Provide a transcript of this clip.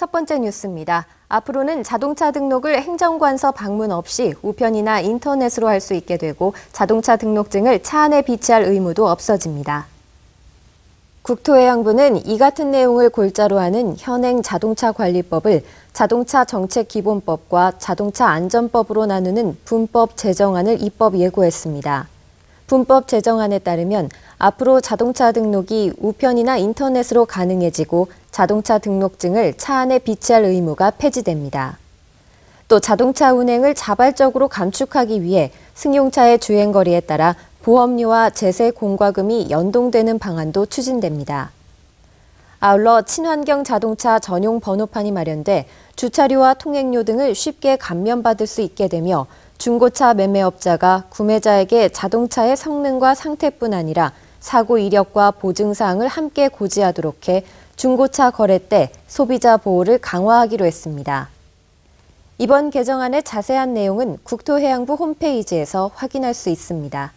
첫 번째 뉴스입니다. 앞으로는 자동차 등록을 행정관서 방문 없이 우편이나 인터넷으로 할 수 있게 되고 자동차 등록증을 차 안에 비치할 의무도 없어집니다. 국토해양부는 이 같은 내용을 골자로 하는 현행 자동차 관리법을 자동차 정책 기본법과 자동차 안전법으로 나누는 분법 제정안을 입법 예고했습니다. 분법 제정안에 따르면 앞으로 자동차 등록이 우편이나 인터넷으로 가능해지고 자동차 등록증을 차 안에 비치할 의무가 폐지됩니다. 또 자동차 운행을 자발적으로 감축하기 위해 승용차의 주행거리에 따라 보험료와 제세 공과금이 연동되는 방안도 추진됩니다. 아울러 친환경 자동차 전용 번호판이 마련돼 주차료와 통행료 등을 쉽게 감면받을 수 있게 되며 중고차 매매업자가 구매자에게 자동차의 성능과 상태뿐 아니라 사고 이력과 보증 사항을 함께 고지하도록 해 중고차 거래 때 소비자 보호를 강화하기로 했습니다. 이번 개정안의 자세한 내용은 국토해양부 홈페이지에서 확인할 수 있습니다.